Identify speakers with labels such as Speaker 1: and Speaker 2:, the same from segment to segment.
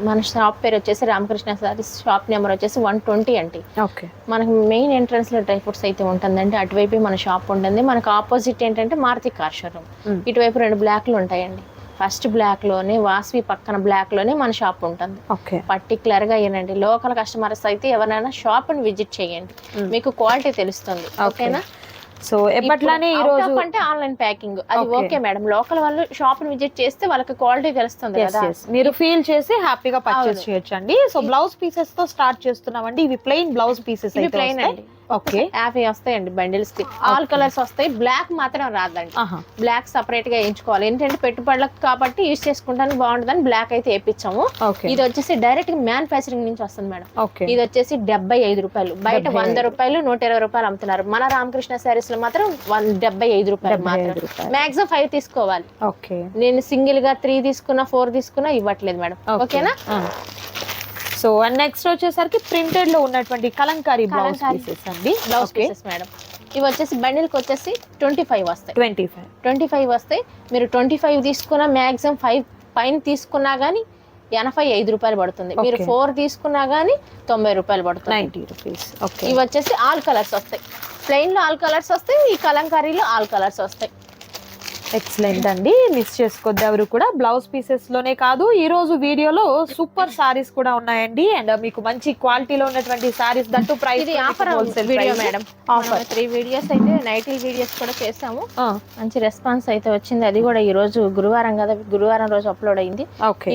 Speaker 1: మన షాప్ పేరు వచ్చేసి రామకృష్ణ సారీస్ షాప్ నెంబర్ వచ్చేసి వన్ ట్వంటీ అండి.
Speaker 2: ఓకే.
Speaker 1: మనకి మెయిన్ ఎంట్రన్స్లో డ్రై ఫ్రూట్స్ అయితే ఉంటుందండి. అటువైపు మన షాప్ ఉంటుంది. మనకు ఆపోజిట్ ఏంటంటే మారుతి కార్ షోరూమ్. ఇటువైపు రెండు బ్లాక్లు ఉంటాయండి. ఫస్ట్ బ్లాక్లోనే వాస్వి పక్కన బ్లాక్లోనే మన షాప్ ఉంటుంది.
Speaker 2: ఓకే.
Speaker 1: పర్టికులర్గా ఏనండి లోకల్ కస్టమర్స్ అయితే ఎవరైనా షాప్ని విజిట్ చేయండి. మీకు క్వాలిటీ తెలుస్తుంది. ఓకేనా?
Speaker 2: సో ఎప్పట్లానే ఈ రోజు
Speaker 1: అంటే ఆన్లైన్ ప్యాకింగ్ అది. ఓకే మేడం లోకల్ వాళ్ళు షాప్ని విజిట్ చేస్తే వాళ్ళకి క్వాలిటీ తెలుస్తుంది కదా.
Speaker 2: మీరు ఫీల్ చేసి హ్యాపీగా పర్చేస్. చేయొచ్చు అండి సో బ్లౌజ్ పీసెస్తో స్టార్ట్ చేస్తున్నామండి ఇవి ప్లెయిన్ బ్లౌజ్ పీసెస్
Speaker 1: ఇవి
Speaker 2: అయితే
Speaker 1: ప్లెయిన్. అండి
Speaker 2: ఓకే.
Speaker 1: యాభై వస్తాయండి బండిల్స్కి. ఆల్ కలర్స్ వస్తాయి. బ్లాక్ మాత్రం రాదండి. బ్లాక్ సపరేట్గా వేయించుకోవాలి. ఏంటంటే పెట్టుబడులకు కాబట్టి యూజ్ చేసుకుంటానికి బాగుంటుందని బ్లాక్ అయితే వేయించాము ఇది వచ్చేసి డైరెక్ట్గా మ్యానుఫాక్చరింగ్ నుంచి వస్తుంది మేడం. ఇది వచ్చేసి డెబ్బై ఐదు రూపాయలు. బయట
Speaker 2: 75
Speaker 1: వంద రూపాయలు నూట ఇరవై రూపాయలు అమ్ముతున్నారు. మన రామకృష్ణ శారీస్లో మాత్రం వన్ డెబ్బై ఐదు రూపాయలు
Speaker 2: 75
Speaker 1: మాత్రం. మాక్సిమం ఫైవ్ తీసుకోవాలి.
Speaker 2: ఓకే.
Speaker 1: నేను సింగిల్గా త్రీ తీసుకున్నా ఫోర్ తీసుకున్నా ఇవ్వట్లేదు మేడం. ఓకేనా?
Speaker 2: సో అండ్ నెక్స్ట్ వచ్చేసరికి ప్రింటెడ్లో ఉన్నటువంటి కలంకారీ బ్లౌజ్. పీసెస్ అండి.
Speaker 1: బ్లౌజ్ పీసెస్ మేడం ఇవి వచ్చేసి బండిల్కి వచ్చేసి ట్వంటీ ఫైవ్ వస్తాయి.
Speaker 2: ట్వంటీ ఫైవ్
Speaker 1: ట్వంటీ ఫైవ్ వస్తాయి. మీరు ట్వంటీ ఫైవ్ తీసుకున్నా మ్యాక్సిమం ఫైవ్ పైన తీసుకున్నా కానీ ఎనభై ఐదు రూపాయలు పడుతుంది. మీరు. ఫోర్ తీసుకున్నా కానీ తొంభై రూపాయలు పడుతుంది.
Speaker 2: Ninety rupees. ఓకే
Speaker 1: ఇవి వచ్చేసి ఆల్ కలర్స్ వస్తాయి. ప్లెయిన్లో ఆల్ కలర్స్ వస్తాయి ఈ కలంకారీలో ఆల్ కలర్స్ వస్తాయి.
Speaker 2: ఎక్సలెంట్ అండి. మిస్ చేసుకోవద్దు ఎవరు కూడా. బ్లౌజ్ పీసెస్లోనే కాదు ఈ రోజు వీడియోలో సూపర్ సారీస్ కూడా ఉన్నాయండి. అండ్ మీకు మంచి క్వాలిటీలో ఉన్నటువంటి sarees that price
Speaker 1: offer video madam
Speaker 2: offer
Speaker 1: three videos అయితే నైటీ వీడియోస్ కూడా చేసాము మంచి రెస్పాన్స్ అయితే వచ్చింది. అది కూడా ఈ రోజు గురువారం కదా గురువారం రోజు అప్లోడ్ అయింది.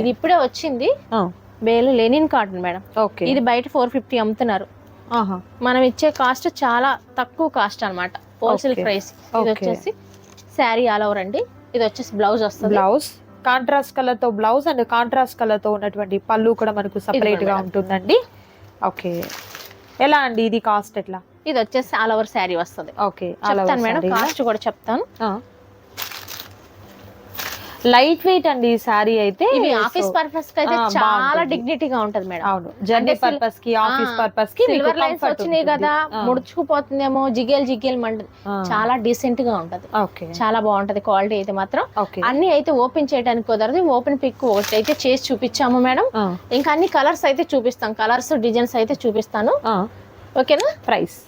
Speaker 1: ఇది ఇప్పుడే వచ్చింది. బేలు లెనిన్ కాటన్ మేడం.
Speaker 2: ఓకే
Speaker 1: ఇది బయట ఫోర్ ఫిఫ్టీ అమ్ముతున్నారు. మనం ఇచ్చే కాస్ట్ చాలా తక్కువ కాస్ట్ అన్నమాట. హోల్సేల్. ప్రైస్ ఇది. వచ్చేసి శారీ ఆల్ ఓవర్ అండి. ఇది వచ్చేసి బ్లౌజ్ వస్తుంది.
Speaker 2: బ్లౌజ్ కాంట్రాస్ట్ కలర్తో బ్లౌజ్ అండ్ కాంట్రాస్ట్ కలర్తో ఉన్నటువంటి పళ్ళు కూడా మనకు
Speaker 1: సపరేట్గా.
Speaker 2: ఉంటుందండి. ఓకే. ఎలా అండి ఇది కాస్ట్ ఎట్లా?
Speaker 1: ఇది వచ్చేసి ఆల్ ఓవర్ శారీ వస్తుంది.
Speaker 2: ఓకే
Speaker 1: చెప్తాను మేడం కాస్ట్ కూడా చెప్తాను.
Speaker 2: లైట్ వెయిట్ అండి ఈ సారీ అయితే.
Speaker 1: ఆఫీస్ పర్పస్కి అయితే చాలా. డిగ్నిటీగా ఉంటది మేడం.
Speaker 2: అవును జర్నీ పర్పస్కి ఆఫీస్ పర్పస్కి
Speaker 1: సిల్వర్ లైన్స్ వచ్చినాయి. కదా ముడుచుకుపోతుందేమో జిగేల్ జిగేల్ మంటది. చాలా డీసెంట్గా ఉంటది.
Speaker 2: ఓకే.
Speaker 1: చాలా బాగుంటది క్వాలిటీ అయితే మాత్రం. అన్ని అయితే ఓపెన్ చేయడానికి కుదరదు. ఓపెన్ పిక్ ఒకటి అయితే చేసి చూపించాము మేడం. ఇంకా అన్ని కలర్స్ అయితే చూపిస్తాం. కలర్స్ డిజైన్స్ అయితే చూపిస్తాను. ఓకేనా
Speaker 2: ప్రైస్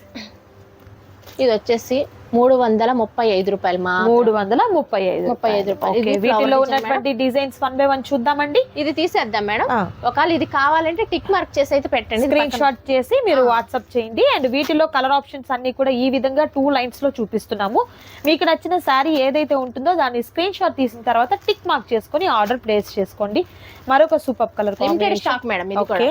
Speaker 1: ఇది వచ్చేసి మూడు వందల ముప్పై ఐదు రూపాయలు మా
Speaker 2: మూడు వందల ముప్పై ఐదు
Speaker 1: ముప్పై ఐదు రూపాయలు.
Speaker 2: వీటిలో ఉన్నటువంటి డిజైన్స్ వన్ బై వన్ చూద్దామండి.
Speaker 1: ఇది తీసేద్దాం మేడం. ఒకవేళ ఇది కావాలంటే టిక్ మార్క్ చేసి అయితే పెట్టండి.
Speaker 2: స్క్రీన్. షాట్ చేసి మీరు వాట్సాప్ చేయండి. అండ్ వీటిలో కలర్ ఆప్షన్స్ అన్ని కూడా ఈ విధంగా టూ లైన్స్లో చూపిస్తున్నాము. మీకు నచ్చిన శారీ ఏదైతే ఉంటుందో దాన్ని స్క్రీన్ షాట్ తీసిన తర్వాత టిక్ మార్క్ చేసుకొని ఆర్డర్ ప్లేస్ చేసుకోండి. మరొక super colour
Speaker 1: limited stock madam ఇది
Speaker 2: okay.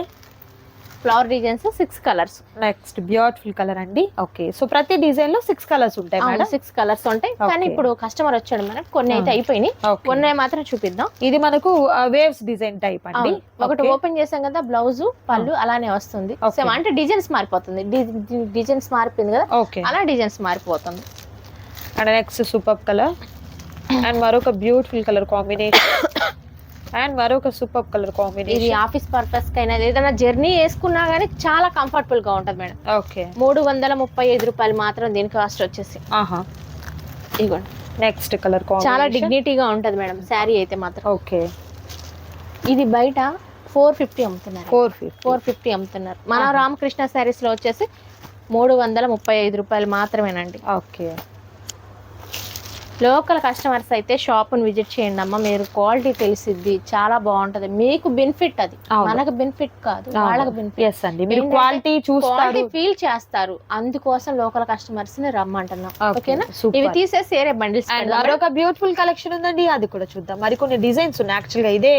Speaker 1: Flower designs six colours.
Speaker 2: Next beautiful colour అండి. ఓకే సో ప్రతి డిజైన్లో సిక్స్ కలర్స్ ఉంటాయి మేడం?
Speaker 1: సిక్స్ కలర్స్ ఉంటాయి. కానీ. ఇప్పుడు కస్టమర్ వచ్చాడు మేడం కొన్ని అయితే అయిపోయినాయి. కొన్ని మాత్రం చూపిద్దాం.
Speaker 2: ఇది మనకు వేవ్స్ డిజైన్ టైప్ అండి.
Speaker 1: ఒకటి ఓపెన్ చేసాం కదా బ్లౌజ్ పళ్ళు అలానే వస్తుంది. Same అంటే డిజైన్స్ మారిపోతుంది. డిజైన్స్ మారిపోయింది కదా
Speaker 2: ఓకే.
Speaker 1: అలా డిజైన్స్ మారిపోతుంది.
Speaker 2: And next super colour. And మరొక బ్యూటిఫుల్ కలర్ కాంబినేషన్. అండ్ మరొక సూపర్ కలర్
Speaker 1: ఇది
Speaker 2: కాంబినేషన్
Speaker 1: ఆఫీస్ పర్పస్ కైనా ఏదైనా జర్నీ వేసుకున్నా గానీ చాలా కంఫర్టబుల్గా ఉంటది మేడం.
Speaker 2: ఓకే.
Speaker 1: మూడు వందల ముప్పై ఐదు రూపాయలు మాత్రం దీని కాస్ట్ వచ్చేసి.
Speaker 2: ఆహా.
Speaker 1: ఇదిగోండి.
Speaker 2: నెక్స్ట్ కలర్
Speaker 1: చాలా డిగ్నిటీగా ఉంటది మేడం శారీ అయితే మాత్రం.
Speaker 2: ఓకే.
Speaker 1: ఇది బయట ఫోర్ ఫిఫ్టీ అమ్ముతున్నారు.
Speaker 2: ఫోర్ ఫిఫ్టీ
Speaker 1: ఫోర్ ఫిఫ్టీ అమ్ముతున్నారు. మన రామకృష్ణ శారీస్లో వచ్చేసి మూడు వందల ముప్పై ఐదు రూపాయలు మాత్రమేనండి.
Speaker 2: ఓకే.
Speaker 1: లోకల్ కస్టమర్స్ అయితే షాప్ని విజిట్ చేయండి అమ్మ. మీరు క్వాలిటీ తెలిసిద్ది. చాలా బాగుంటది. మీకు బెనిఫిట్ అది. మనకు బెనిఫిట్ కాదు. వాళ్ళకి బెనిఫిట్
Speaker 2: అండి. మీరు క్వాలిటీ చూస్తారు.
Speaker 1: ఫీల్ చేస్తారు. అందుకోసం లోకల్ కస్టమర్స్ని రమ్మంటున్నాం. ఓకేనా. ఇవి తీసేసి వేరే బండిల్స్
Speaker 2: మరొక బ్యూటిఫుల్ కలెక్షన్ ఉందండి. అది కూడా చూద్దాం. మరికొన్ని డిజైన్స్ ఉన్నాయి. యాక్చువల్గా ఇదే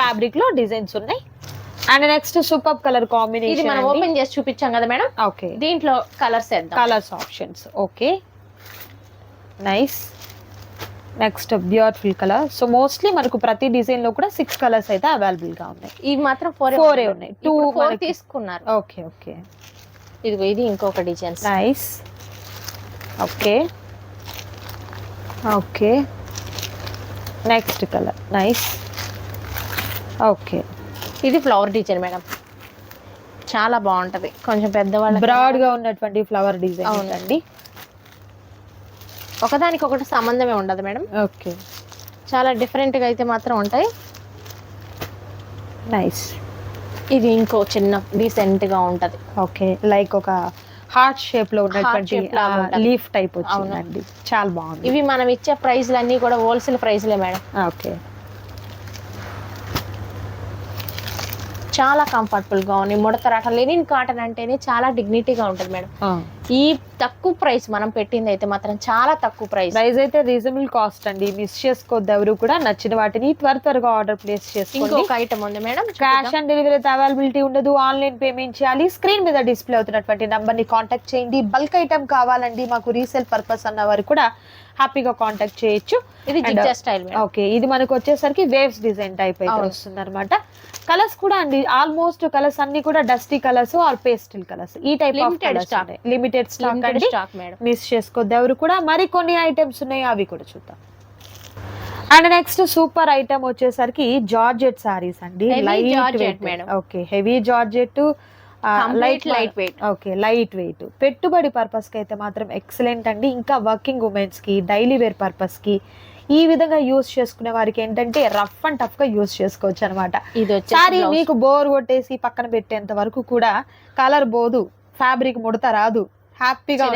Speaker 2: ఫ్యాబ్రిక్లో డిజైన్స్ ఉన్నాయి. అండ్ నెక్స్ట్ సూపర్ కలర్
Speaker 1: ఇది మనం
Speaker 2: కాంబినేషన్
Speaker 1: ఓపెన్ చేసి చూపించాం కదా మేడం?
Speaker 2: ఓకే
Speaker 1: దీంట్లో కలర్స్ వేద్దాం.
Speaker 2: Colours options okay nice next beautiful colour so mostly మనకు ప్రతి డిజైన్లో కూడా సిక్స్ కలర్స్ అయితే అవైలబుల్గా ఉన్నాయి.
Speaker 1: ఇవి మాత్రం ఫోర్
Speaker 2: ఏ ఉన్నాయి. Two
Speaker 1: ఫోర్ తీసుకున్నారు.
Speaker 2: ఓకే ఓకే
Speaker 1: ఇదిగో ఇది ఇంకొక designs
Speaker 2: nice okay okay next colour nice okay
Speaker 1: ఇది ఫ్లవర్ డిజైన్ మేడం చాలా బాగుంటది. కొంచెం పెద్దవాళ్ళకి
Speaker 2: బ్రాడ్గా ఉన్నటువంటి ఫ్లవర్ డిజైన్
Speaker 1: అవును. ఒకదానికి ఒకటి సంబంధమే ఉండదు మేడం.
Speaker 2: ఓకే.
Speaker 1: చాలా డిఫరెంట్గా అయితే మాత్రం ఉంటాయి.
Speaker 2: నైస్
Speaker 1: ఇది ఇంకో చిన్న డీసెంట్గా ఉంటది.
Speaker 2: ఓకే. లైక్ ఒక హార్ట్ షేప్లో ఉన్నటువంటి. లీఫ్ టైప్ వచ్చిందండి. చాలా బాగుంది.
Speaker 1: ఇవి మనం ఇచ్చే ప్రైజ్లు అన్ని కూడా హోల్సేల్ ప్రైజ్లే మేడం.
Speaker 2: ఓకే.
Speaker 1: చాలా కంఫర్టబుల్గా ఉన్నాయి. ముడత రాక లెనిన్ కాటన్ అంటేనే చాలా డిగ్నిటీగా ఉంటుంది మేడం. ఈ తక్కువ ప్రైస్ మనం పెట్టింది అయితే మాత్రం చాలా తక్కువ ప్రైస్.
Speaker 2: ప్రైస్ అయితే రీజనబుల్ కాస్ట్ అండి. మిస్ చేసుకోవద్దు ఎవరు కూడా నచ్చిన వాటిని త్వర త్వరగా ఆర్డర్ ప్లేస్ చేసుకోండి.
Speaker 1: ఇంకొక ఐటమ్ ఉంది మేడం
Speaker 2: క్యాష్ ఆన్ డెలివరీ అయితే అవైలబిలిటీ ఉండదు ఆన్లైన్ పేమెంట్ చేయాలి. స్క్రీన్ మీద డిస్ప్లే అవుతున్నటువంటి నంబర్ని కాంటాక్ట్ చేయండి. బల్క్ ఐటమ్ కావాలండి మాకు రీసేల్ పర్పస్ అన్న వారు కూడా హ్యాపీగా కాంటాక్ట్ చేయొచ్చు.
Speaker 1: ఇది జిగ్జా స్టైల్
Speaker 2: ఓకే ఇది మనకు వచ్చేసరికి వేవ్స్ డిజైన్ టైప్ అయితే. వస్తుంది అనమాట కలర్స్ కూడా అండి ఆల్మోస్ట్ కలర్స్ అన్ని కూడా dusty colours or pastel colours. ఈ టైప్. లిమిటెడ్ స్టాక్
Speaker 1: లిమిటెడ్
Speaker 2: అండి
Speaker 1: స్టాక్ మేడం.
Speaker 2: మిస్ చేసుకోవద్దు ఎవరు కూడా మరి కొన్ని ఐటమ్స్ ఉన్నాయి అవి కూడా చూద్దాం. అండ్ నెక్స్ట్ సూపర్ ఐటమ్ వచ్చేసరికి జార్జెట్ సారీస్ అండి. Light weight. Okay heavy georgette
Speaker 1: Complete light weight.
Speaker 2: Okay light weight పెట్టుబడి పర్పస్కి అయితే మాత్రం ఎక్సలెంట్ అండి. ఇంకా వర్కింగ్ ఉమెన్స్కి డైలీ వేర్ పర్పస్కి ఈ విధంగా యూస్ చేసుకునే వారికి ఏంటంటే రఫ్ అండ్ టఫ్గా యూస్ చేసుకోవచ్చు అనమాట
Speaker 1: ఇది
Speaker 2: సారీ మీకు బోర్ కొట్టేసి పక్కన పెట్టేంత వరకు కూడా కలర్ పోదు ఫ్యాబ్రిక్ ముడత రాదు. హ్యాపీగా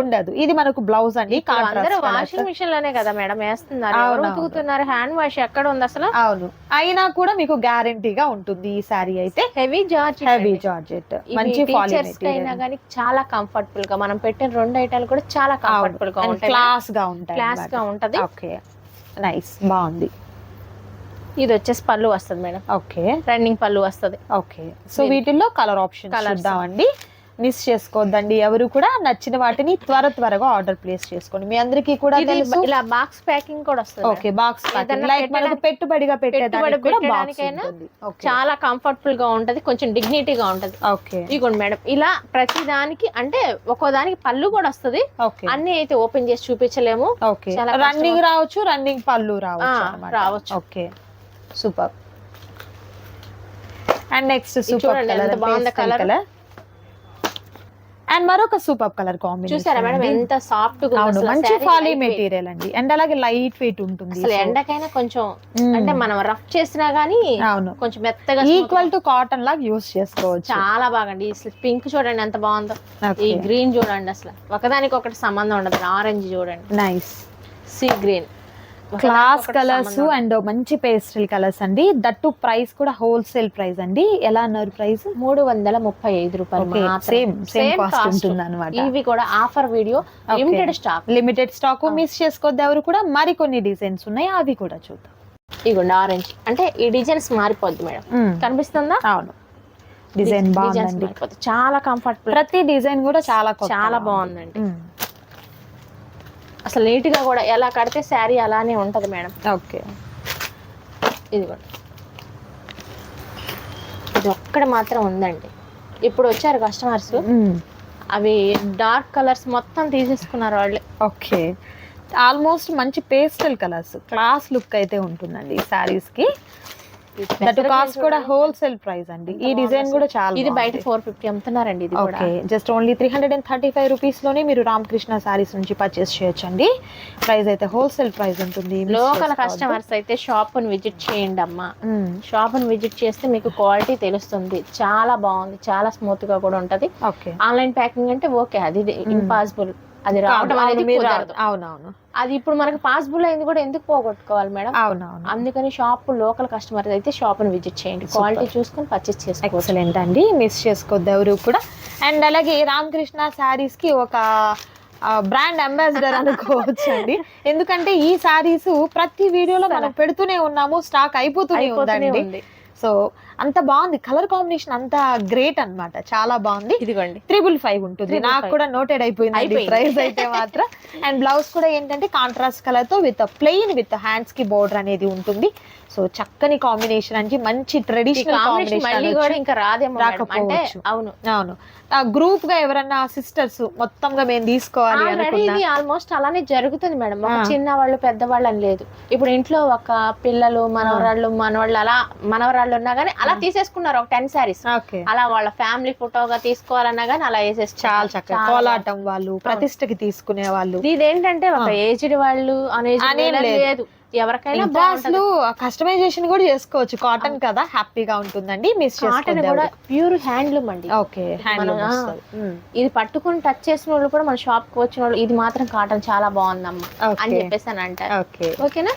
Speaker 1: ఉండదు.
Speaker 2: ఇది మనకు బ్లౌజ్ అండి
Speaker 1: అందరూ వాషింగ్ మిషన్లోనే కదా మేడం వేస్తున్నారు. ఉతుకుతున్నారు? హ్యాండ్ వాష్ ఎక్కడ ఉంది అసలు?
Speaker 2: అవును. అయినా కూడా మీకు గ్యారంటీగా ఉంటుంది ఈ సారీ అయితే.
Speaker 1: హెవీ జార్జ్
Speaker 2: హెవీ జార్జెట్ మంచి
Speaker 1: అయినా కానీ చాలా కంఫర్టబుల్గా మనం పెట్టిన రెండు ఐటాలు కూడా చాలా కంఫర్టబుల్గా ఉంటాయి.
Speaker 2: క్లాస్గా ఉంటాయి
Speaker 1: క్లాస్గా ఉంటది.
Speaker 2: ఓకే. నైస్ బాగుంది.
Speaker 1: ఇది వచ్చేసి పళ్ళు వస్తుంది మేడం.
Speaker 2: ఓకే.
Speaker 1: రన్నింగ్ పళ్ళు వస్తుంది.
Speaker 2: ఓకే. సో వీటిల్లో కలర్ ఆప్షన్
Speaker 1: Colours.
Speaker 2: చూద్దామండి. మిస్ చేసుకోవద్దండి ఎవరు కూడా నచ్చిన వాటిని త్వర త్వరగా ఆర్డర్ ప్లేస్ చేసుకోండి. మీ అందరికీ కూడా తెలుసు.
Speaker 1: ఇలా బాక్స్ ప్యాకింగ్ కూడా వస్తుంది.
Speaker 2: ఓకే బాక్స్
Speaker 1: ఏదన్నా
Speaker 2: లైక్ మనకు పెట్టుబడిగా
Speaker 1: పెట్టుబడి పెట్టడానికైనా చాలా కంఫర్టబుల్గా ఉంటది. కొంచెం డిగ్నిటీగా ఉంటది.
Speaker 2: ఓకే.
Speaker 1: ఇదిగోండి మేడం. ఇలా ప్రతి దానికి అంటే ఒక్కో దానికి పళ్ళు కూడా వస్తది.
Speaker 2: ఓకే.
Speaker 1: అన్ని అయితే ఓపెన్ చేసి చూపించలేము.
Speaker 2: ఓకే. రన్నింగ్ రావచ్చు రన్నింగ్ పళ్ళు రావచ్చు.
Speaker 1: రావచ్చు.
Speaker 2: Okay. Super. And next super colour. Colour and మరొక సూపర్ కలర్ కాంబినేషన్
Speaker 1: చూసారా మేడం ఎంత సాఫ్ట్
Speaker 2: అవును మంచి ఫాలీ మెటీరియల్ అండి. అండ్ అలాగే లైట్ వెయిట్ ఉంటుంది
Speaker 1: అసలు ఎండకైనా కొంచెం
Speaker 2: మ్మ్.
Speaker 1: అంటే మనం రఫ్ చేసినా గానీ
Speaker 2: అవును.
Speaker 1: కొంచెం మెత్తగా
Speaker 2: ఈక్వల్ టు కాటన్ లాగా యూస్ చేసుకోవచ్చు.
Speaker 1: చాలా బాగండి. అసలు పింక్ చూడండి ఎంత బాగుందో. ఈ గ్రీన్ చూడండి అసలు. ఒకదానికి ఒకటి సంబంధం ఉండదు. ఆరెంజ్ చూడండి.
Speaker 2: Nice
Speaker 1: sea green
Speaker 2: class colours and మంచి పేస్టల్ కలర్స్ అండి. దట్టు ప్రైస్ కూడా హోల్సేల్ ప్రైస్ అండి. ఎలా అన్నారు ప్రైస్?
Speaker 1: మూడు వందల ముప్పై ఐదు రూపాయలు.
Speaker 2: ఉంటుంది అన్నమాట.
Speaker 1: ఇవి కూడా offer video. Limited stock
Speaker 2: limited stock miss చేసుకోవద్దు ఎవరు కూడా. మరికొన్ని డిజైన్స్ ఉన్నాయి అవి కూడా చూద్దాం.
Speaker 1: ఇగోండి ఆరెంజ్ అంటే ఈ డిజైన్స్ మారిపోద్ది మేడం. కనిపిస్తుందా?
Speaker 2: అవును. డిజైన్
Speaker 1: మారిపోద్ది. చాలా కంఫర్టబుల్
Speaker 2: ప్రతి డిజైన్ కూడా చాలా
Speaker 1: చాలా. బాగుందండి. అసలు నీట్గా కూడా ఎలా కడితే శారీ అలానే ఉంటది మేడం.
Speaker 2: ఓకే.
Speaker 1: ఇది కూడా ఇది ఒక్కటి మాత్రం ఉందండి. ఇప్పుడు వచ్చారు కస్టమర్స్. అవి డార్క్ కలర్స్ మొత్తం తీసేసుకున్నారు వాళ్ళు.
Speaker 2: ఓకే. ఆల్మోస్ట్ మంచి పేస్టల్ కలర్స్ క్లాస్ లుక్ అయితే ఉంటుందండి సారీస్ కి దట్ కాస్ట్ కూడా హోల్సేల్ ప్రైస్ అండి. ఈ డిజైన్ కూడా చాలా
Speaker 1: ఇది బయట ఫోర్ ఫిఫ్టీ అమ్ముతున్నారండి ఇది
Speaker 2: okay just only three hundred and thirty five రూపీస్లోనే మీరు రామకృష్ణ సారీస్ నుంచి పర్చేస్ చేయొచ్చండి. ప్రైస్ అయితే హోల్సేల్ ప్రైస్ ఉంటుంది.
Speaker 1: లోకల్. కస్టమర్స్ అయితే షాప్ని విజిట్ చేయండి అమ్మా.
Speaker 2: మ్మ్.
Speaker 1: షాప్ని విజిట్ చేస్తే మీకు క్వాలిటీ తెలుస్తుంది. చాలా బాగుంది. చాలా స్మూత్గా కూడా ఉంటది.
Speaker 2: ఓకే
Speaker 1: ఆన్లైన్ ప్యాకింగ్ అంటే ఓకే అది ఇంపాసిబుల్ అది రావడం అనేది
Speaker 2: అవునవును.
Speaker 1: అది ఇప్పుడు మనకి పాసిబుల్ అయింది కూడా ఎందుకు పోగొట్టుకోవాలి మేడం?
Speaker 2: అవునవును.
Speaker 1: అందుకని షాప్ లోకల్ కస్టమర్ అయితే షాప్ని విజిట్ చేయండి. క్వాలిటీ చూసుకొని పర్చేస్ చేసుకోవచ్చు.
Speaker 2: ఎక్సలెంట్ అండి. మిస్ చేసుకోవద్దు ఎవరు కూడా. అండ్ అలాగే రామకృష్ణ శారీస్కి ఒక బ్రాండ్ అంబాసిడర్ అనుకోవచ్చు అండి ఎందుకంటే ఈ శారీస్ ప్రతి వీడియోలో మనం పెడుతూనే ఉన్నాము స్టాక్ అయిపోతూనే ఉందండి.
Speaker 1: ఉంది.
Speaker 2: సో అంత బాగుంది. కలర్ కాంబినేషన్ అంత గ్రేట్ అన్నమాట. చాలా బాగుంది.
Speaker 1: ఇదిగోండి.
Speaker 2: త్రిబుల్ ఫైవ్ ఉంటుంది. నాకు. కూడా నోటెడ్ అయిపోయింది
Speaker 1: అయిపోయింది.
Speaker 2: ప్రైస్ అయితే మాత్రం. అండ్ బ్లౌజ్ కూడా ఏంటంటే కాంట్రాస్ట్ కలర్తో విత్ ప్లెయిన్ విత్ హ్యాండ్స్కి బోర్డర్ అనేది ఉంటుంది. సో చక్కని కాంబినేషన్ అంటే మంచి ట్రెడిషనల్
Speaker 1: కాంబినేషన్ మళ్ళీ కూడా
Speaker 2: కాంబినేషన్
Speaker 1: ఇంకా రాదేమో. అంటే. అవును.
Speaker 2: అవును. గ్రూప్గా ఎవరన్నా సిస్టర్స్ మొత్తంగా మేము తీసుకోవాలి
Speaker 1: ఇది ఆల్మోస్ట్ అలానే జరుగుతుంది మేడం. చిన్న వాళ్ళు పెద్దవాళ్ళు అని లేదు. ఇప్పుడు ఇంట్లో ఒక పిల్లలు మనవరాళ్ళు మనవాళ్ళు అలా మనవరాళ్ళు ఉన్నా గానీ అలా తీసేసుకున్నారు ఒక టెన్ శారీస్
Speaker 2: ఓకే.
Speaker 1: అలా వాళ్ళ ఫ్యామిలీ ఫోటోగా తీసుకోవాలన్నా కానీ అలా వేసేసి
Speaker 2: చాలా చక్కగా. కోలాటం వాళ్ళు ప్రతిష్టకి తీసుకునే వాళ్ళు.
Speaker 1: ఇది ఏంటంటే ఒక ఏజ్డ్ వాళ్ళు
Speaker 2: అనేం
Speaker 1: అనేది
Speaker 2: లేదు.
Speaker 1: ఎవరికైనా
Speaker 2: అసలు కస్టమైజేషన్ కూడా చేసుకోవచ్చు. కాటన్ కదా హ్యాపీగా ఉంటుందండి. మిస్
Speaker 1: కాటన్ కూడా ప్యూర్ హ్యాండ్లూమ్ అండి.
Speaker 2: ఓకే. హ్యాండ్లూమ్
Speaker 1: ఇది పట్టుకుని టచ్ చేసిన వాళ్ళు కూడా మన షాప్కి వచ్చిన వాళ్ళు ఇది మాత్రం కాటన్ చాలా బాగుందమ్మా అని చెప్పేసి అని అంటారు.
Speaker 2: ఓకే.
Speaker 1: ఓకేనా?